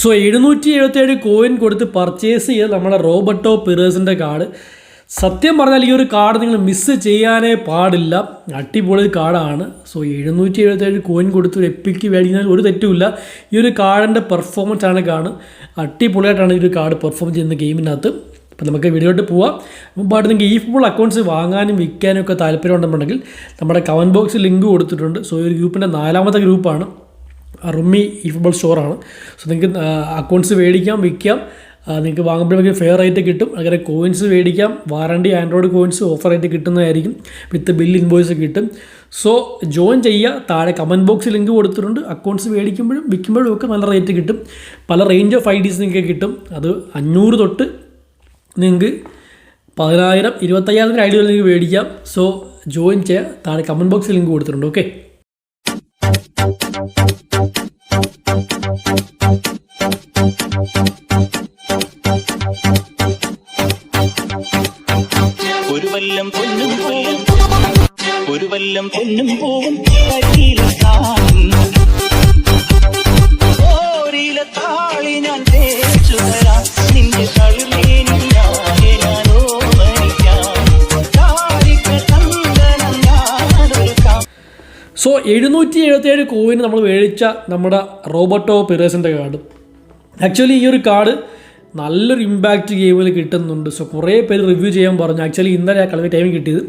So എഴുന്നൂറ്റി എഴുപത്തേഴ് coin കൊടുത്ത് പർച്ചേസ് ചെയ്ത് നമ്മുടെ റോബർട്ടോ പിറേഴ്സിന്റെ കാർഡ്. സത്യം പറഞ്ഞാൽ ഈ ഒരു കാർഡ് നിങ്ങൾ മിസ്സ് ചെയ്യാനേ പാടില്ല. അടിപൊളി കാർഡാണ്. സോ എഴുന്നൂറ്റി എഴുപത്തേഴ് കോയിൻ കൊടുത്ത് ഒരു എപ്പിക്ക് മേടിക്കുന്നതിൽ ഒരു തെറ്റുമില്ല. ഈ ഒരു കാർഡിന്റെ പെർഫോമൻസ് ആണ് കാണും അടിപൊളിയായിട്ടാണ് ഈ ഒരു കാർഡ് പെർഫോം ചെയ്യുന്ന ഗെയിമിനകത്ത്. അപ്പോൾ നമുക്ക് വീഡിയോട്ട് പോവാം. മുമ്പായിട്ട് നിങ്ങൾക്ക് ഈ ഫുൾ അക്കൗണ്ട്സ് വാങ്ങാനും വിൽക്കാനും ഒക്കെ താല്പര്യം ഉണ്ടെന്നുണ്ടെങ്കിൽ നമ്മുടെ കമന്റ് ബോക്സിൽ ലിങ്ക് കൊടുത്തിട്ടുണ്ട്. സോ ഈ ഒരു ഗ്രൂപ്പിന്റെ നാലാമത്തെ ഗ്രൂപ്പാണ്. റുമ്മി ഇഫബിൾ സ്റ്റോറാണ് സോ നിങ്ങൾക്ക് അക്കൗണ്ട്സ് മേടിക്കാം വിൽക്കാം. നിങ്ങൾക്ക് വാങ്ങുമ്പോഴേക്കും ഫെയർ റേറ്റ് കിട്ടും. അങ്ങനെ കോയിൻസ് മേടിക്കാം. വാറണ്ടി ആൻഡ്രോയിഡ് കോയിൻസ് ഓഫർ ആയിട്ട് കിട്ടുന്നതായിരിക്കും. വിത്ത് ബിൽ ഇൻവോയ്സ് കിട്ടും. സോ ജോയിൻ ചെയ്യുക. താഴെ കമന്റ് ബോക്സിൽ ലിങ്ക് കൊടുത്തിട്ടുണ്ട്. അക്കൗണ്ട്സ് മേടിക്കുമ്പോഴും വിൽക്കുമ്പോഴും ഒക്കെ നല്ല റേറ്റ് കിട്ടും. പല റേഞ്ച് ഓഫ് ഐ ഡീസ് നിങ്ങൾക്ക് കിട്ടും. അത് അഞ്ഞൂറ് തൊട്ട് നിങ്ങൾക്ക് പതിനായിരം ഇരുപത്തയ്യായിരത്തിന് ഐഡിയ നിങ്ങൾക്ക് മേടിക്കാം. സോ ജോയിൻ ചെയ്യുക. താഴെ കമന്റ് ബോക്സിൽ ലിങ്ക് കൊടുത്തിട്ടുണ്ട്. ഓക്കെ ഒരു വല്ലം പൊന്നും പോവും. ഒരു വല്ലം പൊന്നും പോവും താളി ഞാൻ സോ എഴുന്നൂറ്റി എഴുപത്തേഴ് കോയിന് നമ്മൾ മേടിച്ച നമ്മുടെ റോബർട്ടോ പിറേസിന്റെ കാർഡ്. ആക്ച്വലി ഈ ഒരു കാർഡ് നല്ലൊരു ഇമ്പാക്റ്റ് ഗെയിമിൽ കിട്ടുന്നുണ്ട്. സോ കുറേ പേര് റിവ്യൂ ചെയ്യാൻ പറഞ്ഞു. ആക്ച്വലി ഇന്നലെ കളിക്കാൻ ടൈം കിട്ടിയത്.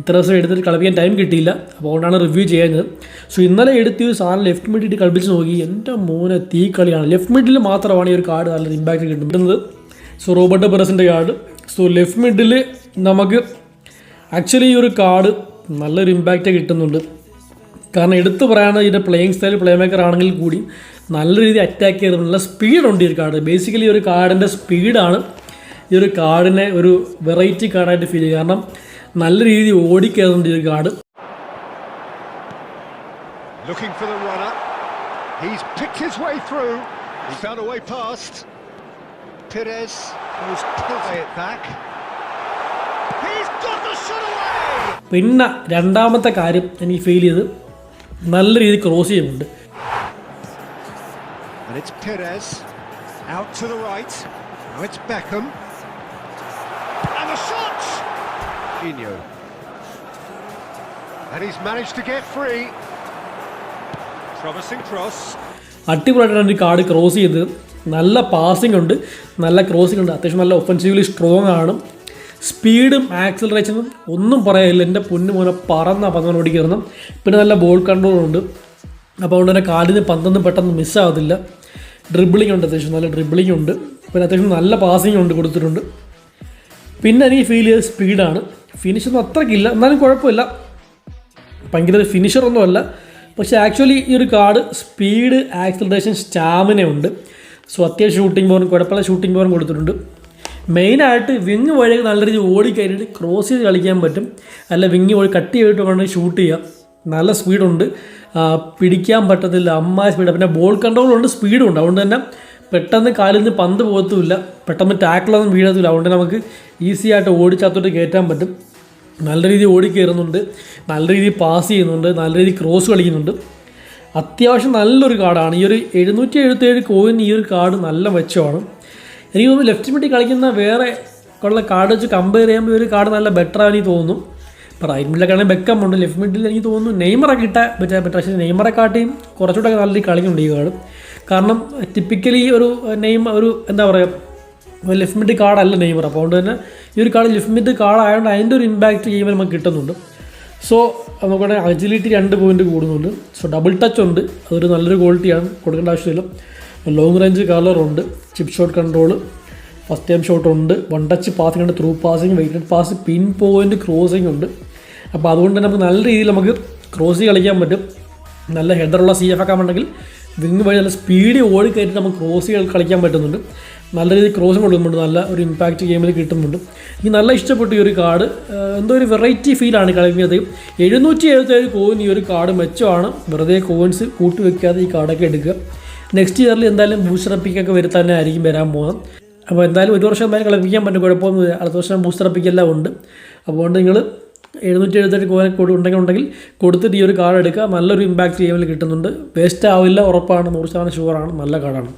ഇത്ര ദിവസം എടുത്തിട്ട് കളിപ്പിക്കാൻ ടൈം കിട്ടിയില്ല. അപ്പോൾ അതുകൊണ്ടാണ് റിവ്യൂ ചെയ്യുന്നത്. സോ ഇന്നലെ എടുത്ത് ഈ സാധനം ലെഫ്റ്റ് മിഡിൽ കളിപ്പിച്ച് നോക്കി. എന്റെ മോനെ തീ കളിയാണ്. ലെഫ്റ്റ് മിഡിൽ മാത്രമാണ് ഈ ഒരു കാർഡ് നല്ല ഇമ്പാക്റ്റ് കിട്ടുന്നത്. സോ റോബർട്ട് ബ്രസിന്റെ കാർഡ് സോ ലെഫ്റ്റ് മിഡിൽ നമുക്ക് ആക്ച്വലി ഈ ഒരു കാർഡ് നല്ലൊരു ഇമ്പാക്റ്റ് കിട്ടുന്നുണ്ട്. കാരണം എടുത്തു പറയുകയാണെങ്കിൽ ഇതിന്റെ പ്ലേയിങ് സ്റ്റൈൽ പ്ലേ മേക്കർ ആണെങ്കിൽ കൂടി നല്ല രീതിയിൽ അറ്റാക്ക് ചെയ്ത് നല്ല സ്പീഡുണ്ട് ഈ ഒരു കാർഡ് ബേസിക്കലി ഒരു കാർഡിന്റെ സ്പീഡാണ് ഈ ഒരു കാർഡിനെ ഒരു വെറൈറ്റി കാർഡായിട്ട് ഫീൽ ചെയ്യുക കാരണം നല്ല രീതിയിൽ ഓടിക്കയറുന്നുണ്ട് ഈ ഒരു card Looking for the runner. He's picked his way through. He found a way past. Perez was play it back. He's got the shot away! പിന്നെ രണ്ടാമത്തെ കാര്യം എനിക്ക് ഫീൽ ചെയ്ത് നല്ല രീതിയിൽ ക്രോസ് ചെയ്യുന്നുണ്ട് And it's Perez out to the right. Now it's Beckham. And the shot! Inyo. And he's managed to get free. Promising cross. അടിപൊളിയായിട്ടാണ് card cross ചെയ്ത് നല്ല പാസിംഗ് ഉണ്ട് നല്ല ക്രോസിംഗ് ഉണ്ട് അത്യാവശ്യം നല്ല ഒഫൻസീവ്ലി സ്ട്രോങ് ആണ് സ്പീഡും ആക്സലറേഷനും ഒന്നും പറയാനില്ല എന്റെ പൊന്നു മോനെ പറന്ന പന്തം ഓടിക്കയറണം പിന്നെ നല്ല ബോൾ കൺട്രോൾ ഉണ്ട് അപ്പോൾ അതുകൊണ്ട് തന്നെ കാലിന് പന്തൊന്നും പെട്ടെന്ന് മിസ്സാവത്തില്ല ഡ്രിബിളിംഗ് ഉണ്ട് അത്യാവശ്യം നല്ല ഡ്രിബിളിംഗ് ഉണ്ട്. പിന്നെ അത്യാവശ്യം നല്ല പാസിംഗ് ഉണ്ട് കൊടുത്തിട്ടുണ്ട്. പിന്നെ എനിക്ക് ഫീൽ ചെയ്ത സ്പീഡാണ് ഫിനിഷൊന്നും അത്രയ്ക്കില്ല എന്നാലും കുഴപ്പമില്ല. ഭയങ്കര ഫിനിഷറൊന്നുമല്ല പക്ഷേ ആക്ച്വലി ഈ ഒരു കാർഡ് സ്പീഡ് ആക്സലറേഷൻ സ്റ്റാമിന ഉണ്ട്. സോ അത്യാവശ്യം ഷൂട്ടിംഗ് പവറും കുഴപ്പമില്ല ഷൂട്ടിംഗ് പവറും കൊടുത്തിട്ടുണ്ട്. മെയിനായിട്ട് വിങ് വഴി നല്ല രീതിയിൽ ഓടി ഓടിക്കയറിയിട്ട് ക്രോസ് ചെയ്ത് കളിക്കാൻ പറ്റും. അല്ല വിങ് വഴി കട്ട് ചെയ്തിട്ട് വേണമെങ്കിൽ ഷൂട്ട് ചെയ്യാം. നല്ല സ്പീഡുണ്ട്. പിടിക്കാൻ പറ്റത്തില്ല. അമ്മ സ്പീഡ് പിന്നെ ബോൾ കൺട്രോളുണ്ട് സ്പീഡും ഉണ്ട് അതുകൊണ്ട് തന്നെ പെട്ടെന്ന് കാലിൽ നിന്ന് പന്ത് പോകത്തുമില്ല. പെട്ടെന്ന് ടാക്കിളൊന്നും വീഴത്തില്ല അതുകൊണ്ട് നമുക്ക് ഈസി ആയിട്ട് ഓടിച്ചകത്തോട്ട് കയറ്റാൻ പറ്റും. നല്ല രീതിയിൽ ഓടിക്കയറുന്നുണ്ട് നല്ല രീതിയിൽ പാസ് ചെയ്യുന്നുണ്ട്. നല്ല രീതിയിൽ ക്രോസ് കളിക്കുന്നുണ്ട്. അത്യാവശ്യം നല്ലൊരു കാർഡാണ്. ഈ ഒരു എഴുന്നൂറ്റി എഴുപത്തേഴ് കോയിൻ ഈ ഒരു കാർഡ് നല്ല മെച്ചമാണ്. എനിക്ക് തോന്നുന്നു ലെഫ്റ്റ് മിഡി കളിക്കുന്ന വേറെ ഉള്ള കാർഡ് വെച്ച് കമ്പയർ ചെയ്യുമ്പോൾ ഈ ഒരു കാർഡ് നല്ല ബെറ്ററാണെന്ന് തോന്നുന്നു. റൈറ്റ് മിഡിലൊക്കെ ബെക്കം ഉണ്ട്. ലെഫ്റ്റ് മിഡിൽ എനിക്ക് തോന്നുന്നു നെയ്മറൊക്കെ ഇട്ടാൽ പറ്റാൻ പറ്റും പക്ഷേ നെയ്മറെ കാട്ടിയും കുറച്ചുകൂടെ നല്ല രീതിയിൽ കളിക്കുന്നുണ്ട് ഈ കാർഡ് കാരണം ടിപ്പിക്കലി ഒരു നെയ്മ ഒരു എന്താ പറയുക ലെഫ്റ്റ് മിഡ് കാർഡല്ല നെയ്മർ അപ്പോൾ അതുകൊണ്ട് തന്നെ ഈ ഒരു കാർഡ് ലെഫ്റ്റ് മിഡ് കാർഡായതുകൊണ്ട് അതിന്റെ ഒരു ഇമ്പാക്റ്റ് ഗെയിമിൽ നമുക്ക് കിട്ടുന്നുണ്ട്. സോ നമുക്കവിടെ അജിലിറ്റി രണ്ട് പോയിന്റ് കൂടുന്നുണ്ട്. സോ ഡബിൾ ടച്ച് ഉണ്ട്. അതൊരു നല്ലൊരു ക്വാളിറ്റിയാണ് കൊടുക്കേണ്ട ആവശ്യമില്ല. ലോങ് റേഞ്ച് കളറുണ്ട് chip shot control first time shot ഉണ്ട്. വൺ ടച്ച് പാസിംഗ് ഉണ്ട് through passing weighted pass pinpoint crossing ഉണ്ട്. അപ്പോൾ അതുകൊണ്ട് തന്നെ നമുക്ക് നല്ല രീതിയിൽ നമുക്ക് ക്രോസ് കളിക്കാൻ പറ്റും. നല്ല ഹെഡറുള്ള സി എഫ് ഒക്കെ ഉണ്ടെങ്കിൽ വിങ് വഴി നല്ല സ്പീഡ് ഓടി നമുക്ക് ക്രോസ് കളിക്കാൻ പറ്റുന്നുണ്ട്. നല്ല രീതിയിൽ ക്രോസും കൊടുക്കുന്നുണ്ട്. നല്ല ഒരു ഇമ്പാക്റ്റ് ഗെയിമിൽ കിട്ടുന്നുണ്ട്. എനിക്ക് നല്ല ഇഷ്ടപ്പെട്ട ഈ ഒരു കാർഡ് എന്തോ ഒരു വെറൈറ്റി ഫീലാണ് കളിക്കുന്നത് എഴുന്നൂറ്റി എഴുപത്തേഴ് കോയിൻ ഈ ഒരു കാർഡ് മെച്ചമാണ്. വെറുതെ കോയിൻസ് കൂട്ടി വെക്കാതെ ഈ കാർഡൊക്കെ എടുക്കുക. നെക്സ്റ്റ് ഇയറിൽ എന്തായാലും ബൂസ്റ്റർ അപ്പിക്കൊക്കെ വരുത്താൻ തന്നെ ആയിരിക്കും വരാൻ പോകുന്നത്. അപ്പോൾ എന്തായാലും ഒരു വർഷം എന്തായാലും കളിപ്പിക്കാൻ പറ്റും. കുഴപ്പമൊന്നുമില്ല. അടുത്ത വർഷം ബൂസ്റ്റർ അപ്പിക്കെല്ലാം ഉണ്ട്. അപ്പോൾ നിങ്ങൾ എഴുന്നൂറ്റി എഴുപത്തെട്ട് കോയിൻ ഉണ്ടെങ്കിൽ ഉണ്ടെങ്കിൽ കൊടുത്തിട്ട് ഈ ഒരു കാർഡ് എടുക്കുക. നല്ലൊരു ഇമ്പാക്റ്റ് ഗെയിമിൽ കിട്ടുന്നുണ്ട്. വേസ്റ്റ് ആവില്ല ഉറപ്പാണ്. നൂറ് ശതമാനം ഷുവറാണ് നല്ല കാർഡാണ്.